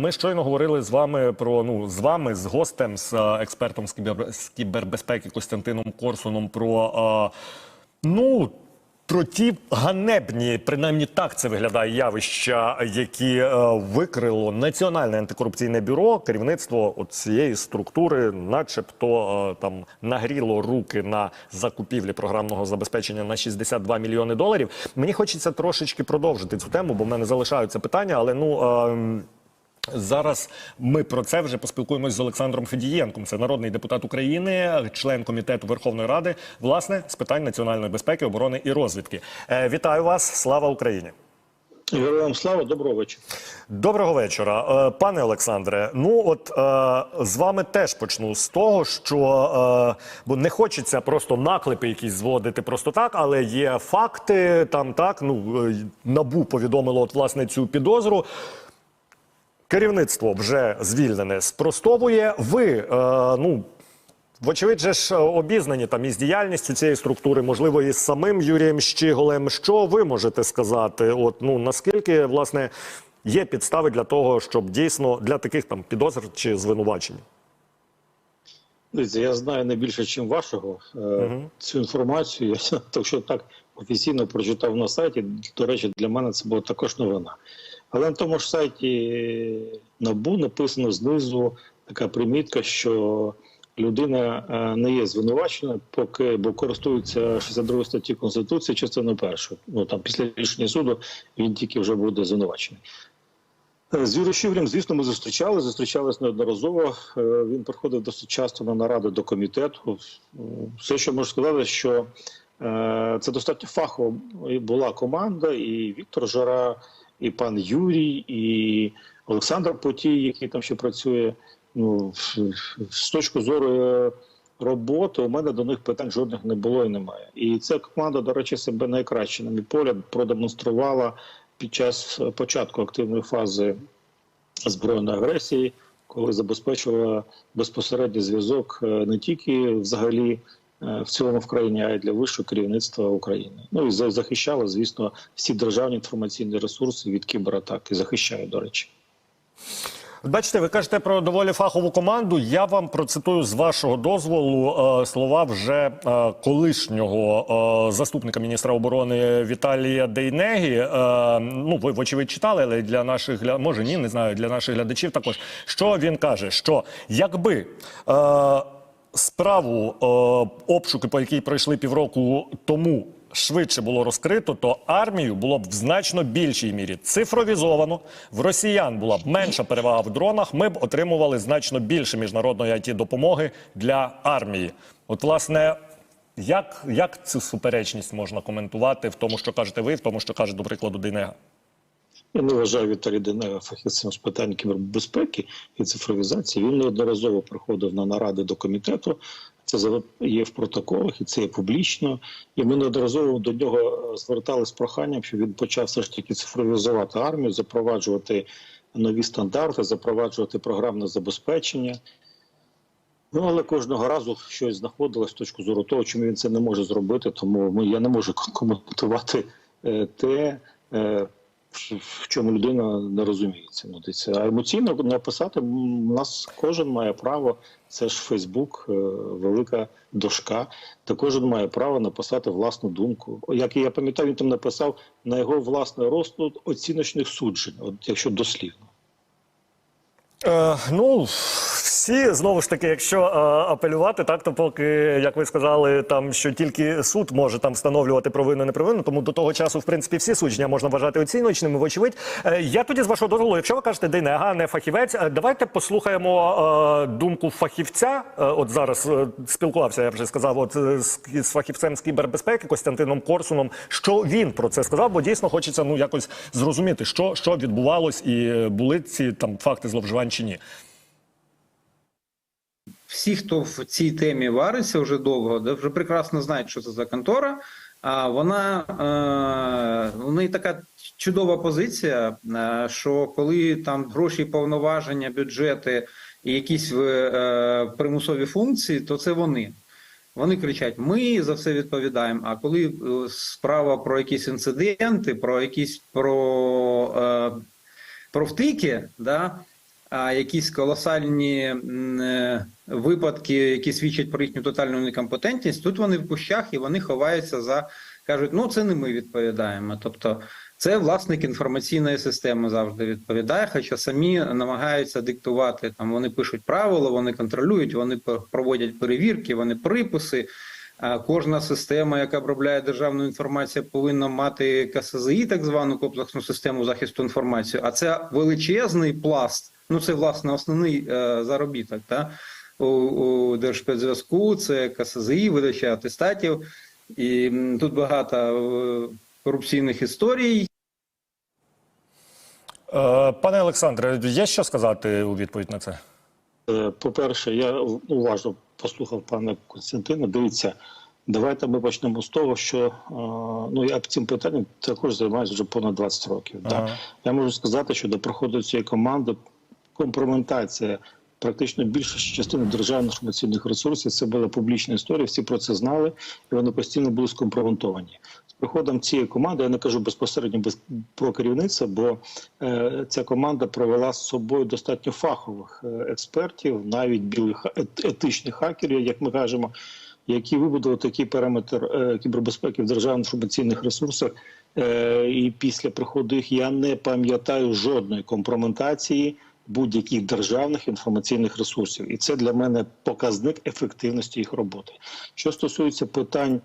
Ми щойно говорили з вами про ну з вами, з гостем, з е, експертом з, кібер, з кібербезпеки Костянтином Корсуном про е, ну. Про ті ганебні, принаймні так це виглядає явища, які е, викрило Національне антикорупційне бюро, керівництво цієї структури, начебто е, там нагріло руки на закупівлі програмного забезпечення на 62 мільйони доларів. Мені хочеться трошечки продовжити цю тему, бо в мене залишаються питання, але ну. Е, Зараз ми про це вже поспілкуємось з Олександром Федієнком. Це народний депутат України, член комітету Верховної Ради, власне, з питань національної безпеки, оборони і розвідки. Е, вітаю вас! Слава Україні! Героям слава, доброго вечора. Доброго вечора, Е, пане Олександре. Ну от е, з вами теж почну з того, що е, бо не хочеться просто наклепи якісь зводити просто так, але є факти там так. Ну набу повідомило от власне цю підозру. Керівництво вже звільнене спростовує. Ви е, ну. Вочевидь, же ж обізнані там із діяльністю цієї структури, можливо, із самим Юрієм Щиголем. Що ви можете сказати? От ну наскільки власне є підстави для того, щоб дійсно для таких там підозр чи звинувачень? Дивіться, я знаю не більше, ніж вашого е, цю інформацію. Я так що так офіційно прочитав на сайті. До речі, для мене це була також новина. Але на тому ж сайті НАБУ написано знизу така примітка, що людина е, не є звинувачена, поки бо користується 62 статті Конституції, частиною першою. Ну там після рішення суду він тільки вже буде звинувачений. Е, З Юрієм Щиглем, звісно, ми зустрічали, зустрічались неодноразово. Е, Він приходив досить часто на наради до комітету. Все, що можу сказати, що це достатньо фахово була команда, і Віктор Жара, і пан Юрій, і Олександр Потій, який там ще працює. Ну, з точки зору е, роботи, у мене до них питань жодних не було і немає. І ця команда, до речі, себе найкраще, на мій погляд, продемонструвала під час початку активної фази збройної агресії, коли забезпечувала безпосередній зв'язок е, не тільки взагалі е, в цілому в країні, а й для вищого керівництва України. Ну і за- захищала, звісно, всі державні інформаційні ресурси від кібератак і захищає, до речі. Бачите, ви кажете про доволі фахову команду. Я вам процитую з вашого дозволу е, слова вже е, колишнього е, заступника міністра оборони Віталія Дейнегі. Е, ну, ви вочевидь читали, але для наших може ні, не знаю, для наших глядачів також. Що він каже? Що якби. Справу е, обшуки, по якій пройшли півроку тому, швидше було розкрито, то армію було б в значно більшій мірі цифровізовано. В росіян була б менша перевага в дронах. Ми б отримували значно більше міжнародної it допомоги для армії. От, власне, як, як цю суперечність можна коментувати в тому, що кажете ви, в тому, що каже, до прикладу, Дейнега? Я не вважаю Віталій Денега фахівцем з питань кібербезпеки і цифровізації. Він неодноразово приходив на наради до комітету. Це є в протоколах і це є публічно. І ми неодноразово до нього е, звертались з проханням, щоб він почав все ж таки цифровізувати армію, запроваджувати нові стандарти, запроваджувати програмне забезпечення. Ну, але кожного разу щось знаходилось з точки зору того, чому він це не може зробити. Тому я не можу коментувати е, те, е, в- чому людина не розуміється. Ну, дивіться, а емоційно написати у нас кожен має право. Це ж Фейсбук, е, велика дошка. Та кожен має право написати власну думку. Як я пам'ятаю, він там написав на його власний розсуд оціночних суджень, от якщо дослівно. Е, ну, всі знову ж таки, якщо е, апелювати, так то поки, як ви сказали, там що тільки суд може там встановлювати провину не провину, тому до того часу, в принципі, всі судження можна вважати оціночними. Вочевидь, е, я тоді з вашого дозволу, якщо ви кажете, Дейнега, не фахівець, е, давайте послухаємо е, думку фахівця. Е, от зараз е, спілкувався, я вже сказав, от е, з, з фахівцем з кібербезпеки Костянтином Корсуном. Що він про це сказав? Бо дійсно хочеться ну якось зрозуміти, що, що відбувалось, і були ці там факти зловживань чи ні. Всі, хто в цій темі вариться вже довго, вже прекрасно знають, що це за контора. А вона е, у неї така чудова позиція, е, що коли там гроші, повноваження, бюджети і якісь е, примусові функції, то це вони. Вони кричать: ми за все відповідаємо. А коли справа про якісь інциденти, про якісь про, про втики, да, якісь колосальні е, випадки, які свідчать про їхню тотальну некомпетентність, тут вони в кущах і вони ховаються за кажуть, ну це не ми відповідаємо. Тобто, це власник інформаційної системи завжди відповідає, хоча самі намагаються диктувати там. Вони пишуть правила, вони контролюють, вони пр- проводять перевірки, вони приписи. Кожна система, яка обробляє державну інформацію, повинна мати КСЗІ, так звану комплексну систему захисту інформації. А це величезний пласт. Ну це власне основний е, заробіток. Та? У, у Держспецзв'язку це КСЗІ, видача атестатів, і м, тут багато е, корупційних історій. Е, Пане Олександре, є що сказати у відповідь на це? Е, По-перше, я уважно послухав пана Константина. Дивіться, давайте ми почнемо з того, що е, ну я цим питанням також займаюся вже понад 20 років. Ага. Да. Я можу сказати, що до приходу цієї команди компроментація практично більша частина державних інформаційних ресурсів це була публічна історія. Всі про це знали, і вони постійно були скомпрометовані. З приходом цієї команди я не кажу безпосередньо без про керівництво, бо е, ця команда провела з собою достатньо фахових е, експертів, навіть білих етичних хакерів, як ми кажемо, які вибудували такий параметр е, кібербезпеки в державних інформаційних ресурсах. Е, і після приходу їх я не пам'ятаю жодної компроментації будь-яких державних інформаційних ресурсів, і це для мене показник ефективності їх роботи. Що стосується питань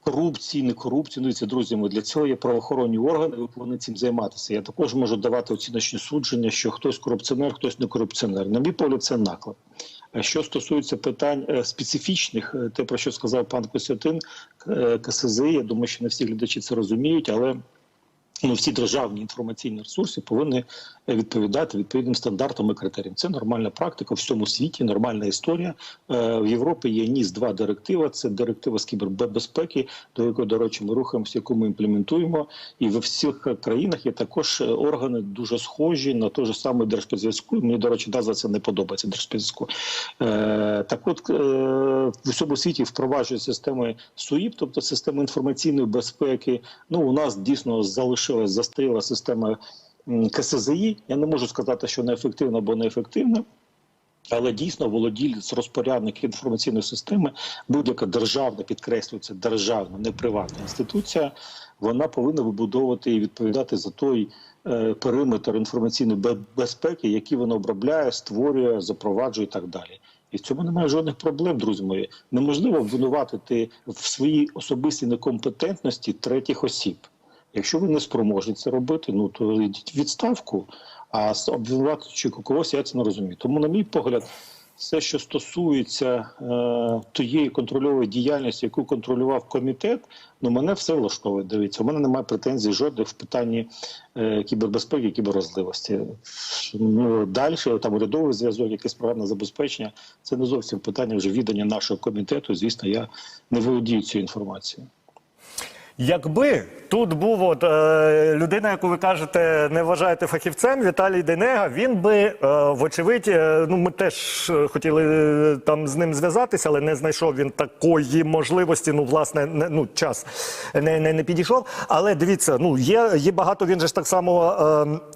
корупції, не корупції, ну і це друзі, ми для цього є правоохоронні органи, ви повинні цим займатися. Я також можу давати оціночні судження, що хтось корупціонер, хтось не корупціонер. На мій погляд, це наклеп. А Що стосується питань е, специфічних, е, те про що сказав пан Костянтин, е, КСЗ, я думаю, що не всі глядачі це розуміють, але ну, всі державні інформаційні ресурси повинні е, відповідати відповідним стандартам і критеріям. Це нормальна практика в всьому світі, нормальна історія. Е, В Європі є ніс 2 директива. Це директива з кібербезпеки, до якої, до речі, ми рухаємося, яку ми імплементуємо. І в всіх країнах є також е, органи дуже схожі на той же самий Держспецзв'язку. Мені, до речі, назва це не подобається Держспецзв'язку. Е, Так от е, в усьому світі впроваджують системи СУІП, тобто системи інформаційної безпеки. Ну, у нас дійсно залишилась застаріла система КСЗІ. Я не можу сказати, що неефективна або неефективна. Але дійсно володілець розпорядник інформаційної системи, будь-яка державна, підкреслюється державна, не приватна інституція, вона повинна вибудовувати і відповідати за той е, периметр інформаційної безпеки, який вона обробляє, створює, запроваджує і так далі. І в цьому немає жодних проблем, друзі мої. Неможливо обвинуватити в своїй особистій некомпетентності третіх осіб. Якщо ви не спроможні це робити, ну то йдіть відставку. А обвинувачуючи когось, я це не розумію. Тому, на мій погляд, все, що стосується е, тієї контрольової діяльності, яку контролював комітет, ну мене все влаштовує. Дивіться, у мене немає претензій жодних в питанні е, кібербезпеки, кіберразливості. Ну далі там урядовий зв'язок, якесь програмне забезпечення. Це не зовсім питання вже віддання нашого комітету. Звісно, я не володію цією інформацією. Якби тут був от, е, людина, яку ви кажете, не вважаєте фахівцем, Віталій Денега, він би, е, вочевидь, е, ну ми теж е, хотіли е, там з ним зв'язатися, але не знайшов він такої можливості. Ну, власне, не, ну, час не, не, не підійшов. Але дивіться, ну є, є багато, він же ж так само. Е,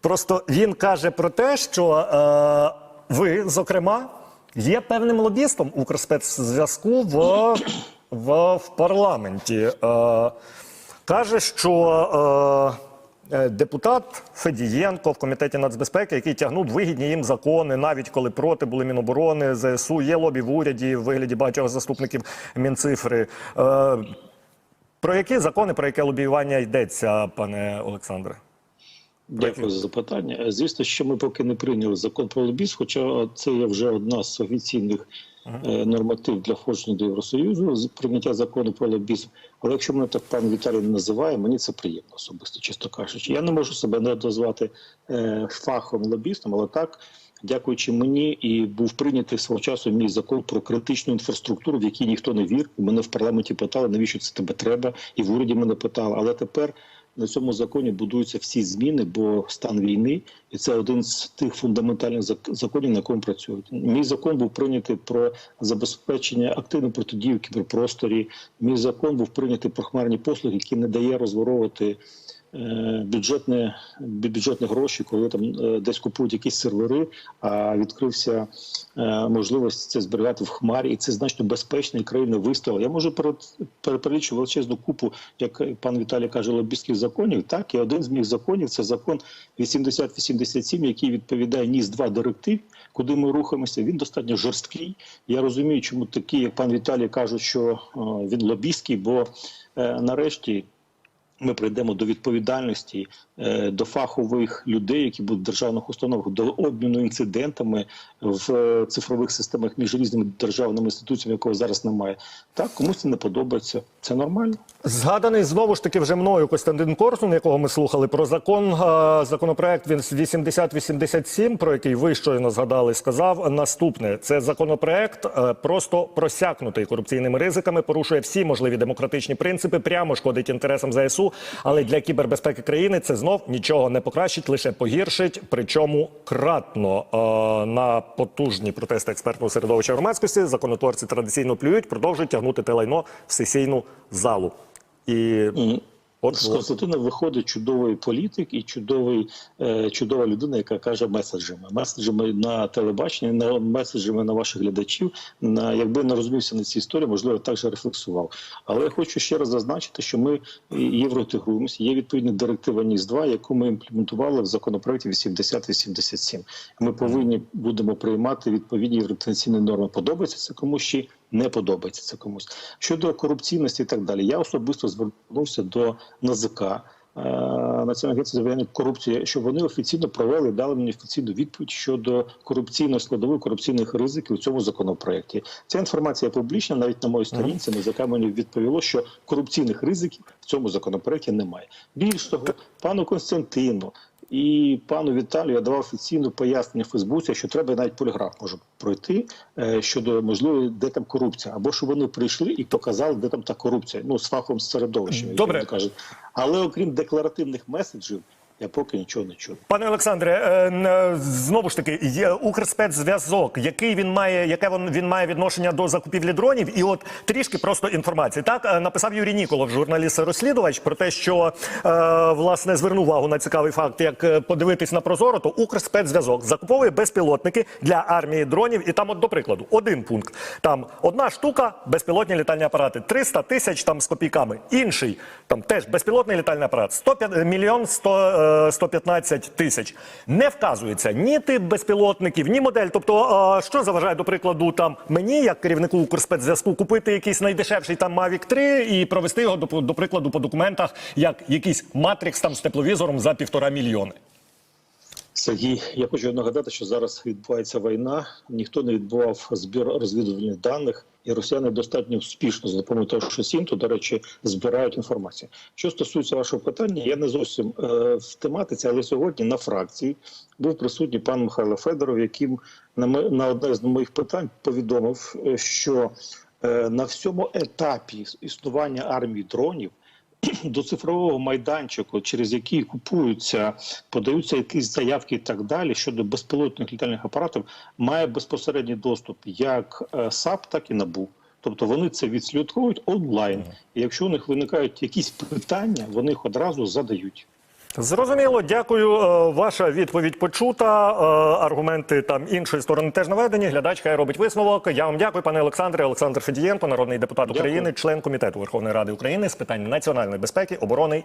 Просто він каже про те, що е, ви, зокрема, є певним лобістом Укрспецзв'язку в, в, в парламенті. Е, каже, що е, е, депутат Федієнко в комітеті нацбезпеки, який тягнув вигідні їм закони, навіть коли проти були Міноборони, ЗСУ, є лобі в уряді в вигляді багатьох заступників Мінцифри. Е, про які закони, про яке лобіювання йдеться, пане Олександре? Дякую за запитання. Звісно, що ми поки не прийняли закон про лобізм, хоча це є вже одна з офіційних норматив для входження до Євросоюзу з прийняття закону про лобізм. Але якщо мене так пан Віталій не називає, мені це приємно особисто, чесно кажучи. Я не можу себе не дозвати е, фахом лобістом, але так. Дякуючи мені, і був прийнятий свого часу мій закон про критичну інфраструктуру, в який ніхто не вірив. Мене в парламенті питали, навіщо це тебе треба, і в уряді мене питали. Але тепер на цьому законі будуються всі зміни, бо стан війни, і це один з тих фундаментальних законів, на якому працюють. Мій закон був прийнятий про забезпечення активної протидії в кіберпросторі. Мій закон був прийнятий про хмарні послуги, які не дає розворовувати е, бюджетне, бю- бюджетні гроші, коли там е, десь купують якісь сервери, а відкрився е, можливість це зберігати в хмарі, і це значно безпечно, і країна вистояла. Я можу перед- пере- величезну купу, як пан Віталій каже, лобістських законів. Так, і один з моїх законів це закон 8087, який відповідає ніс 2 директив, куди ми рухаємося. Він достатньо жорсткий. Я розумію, чому такі, як пан Віталій, кажуть, що він лобістський, бо нарешті. Ми прийдемо до відповідальності е, до фахових людей, які будуть в державних установах, до обміну інцидентами в е, цифрових системах між різними державними інституціями, якого зараз немає. Так комусь це не подобається. Це нормально. Згаданий знову ж таки вже мною Костянтин Корсун, якого ми слухали про закон. Законопроект він з 8087, про який ви щойно згадали, сказав наступне: це законопроект е, просто просякнутий корупційними ризиками, порушує всі можливі демократичні принципи, прямо шкодить інтересам ЗСУ. Але для кібербезпеки країни це знов нічого не покращить, лише погіршить. Причому кратно Е, на потужні протести експертного середовища громадськості. Законотворці традиційно плюють, продовжують тягнути те лайно в сесійну залу. І от, З Константина виходить чудовий політик і чудовий, е, чудова людина, яка каже меседжами. Меседжами на телебаченні, на меседжами на ваших глядачів. На якби не розумівся на цій історії, можливо, так же рефлексував. Але я хочу ще раз зазначити, що ми євроінтегруємося. Є відповідна директива НІС 2 яку ми імплементували в законопроекті 8087. Ми повинні будемо приймати відповідні євроінтеграційні норми. Подобається це комусь чи не подобається це комусь щодо корупційності і так далі. Я особисто звернувся до НАЗК. е, Національної агенції запобігання корупції, щоб вони офіційно провели, дали мені офіційну відповідь щодо корупційної складової корупційних ризиків у цьому законопроекті. Ця інформація публічна, навіть на моїй сторінці НАЗК мені відповіло, що корупційних ризиків в цьому законопроекті немає. Більш того, пану Константину і пану Віталію я давав офіційну пояснення в Фейсбуці, що треба навіть поліграф може пройти е, щодо можливо, де там корупція, або щоб вони прийшли і показали, де там та корупція. Ну з фахом середовища, як Добре. вони кажуть. Але окрім декларативних меседжів, я поки нічого не чув. Пане Олександре, е, знову ж таки, є Укрспецзв'язок, який він має, яке він, має відношення до закупівлі дронів, і от трішки просто інформації. Так е, написав Юрій Ніколов, журналіст-розслідувач, про те, що е, власне звернув увагу на цікавий факт, як подивитись на прозоро, то Укрспецзв'язок закуповує безпілотники для армії дронів. І там, от до прикладу, один пункт. Там одна штука, безпілотні літальні апарати, 300 тисяч там з копійками. Інший там теж безпілотний літальний апарат, 105, мільйон 100, е, 115 тисяч. Не вказується ні тип безпілотників, ні модель. Тобто, е, що заважає, до прикладу, там мені, як керівнику Укрспецзв'язку, купити якийсь найдешевший там Mavic 3 і провести його до, прикладу по документах, як якийсь матрикс там з тепловізором за півтора мільйони. Сергій, я хочу нагадати, що зараз відбувається війна. Ніхто не відбував збір розвідувальних даних, і росіяни достатньо успішно за допомогою того, що Сінту, до речі, збирають інформацію. Що стосується вашого питання, я не зовсім е, в тематиці, але сьогодні на фракції був присутній пан Михайло Федоров, яким на, на одне з моїх питань повідомив, е, що е, на всьому етапі існування армії дронів до цифрового майданчику, через який купуються, подаються якісь заявки і так далі щодо безпілотних літальних апаратів, має безпосередній доступ як е, САП, так і НАБУ. Тобто вони це відслідковують онлайн. І якщо у них виникають якісь питання, вони їх одразу задають. Зрозуміло, дякую. Е, Ваша відповідь почута. Е, Аргументи там іншої сторони теж наведені. Глядач хай робить висновок. Я вам дякую, пане Олександре. Олександр Федієнко, народний депутат Дякую. України, член комітету Верховної Ради України з питань національної безпеки, оборони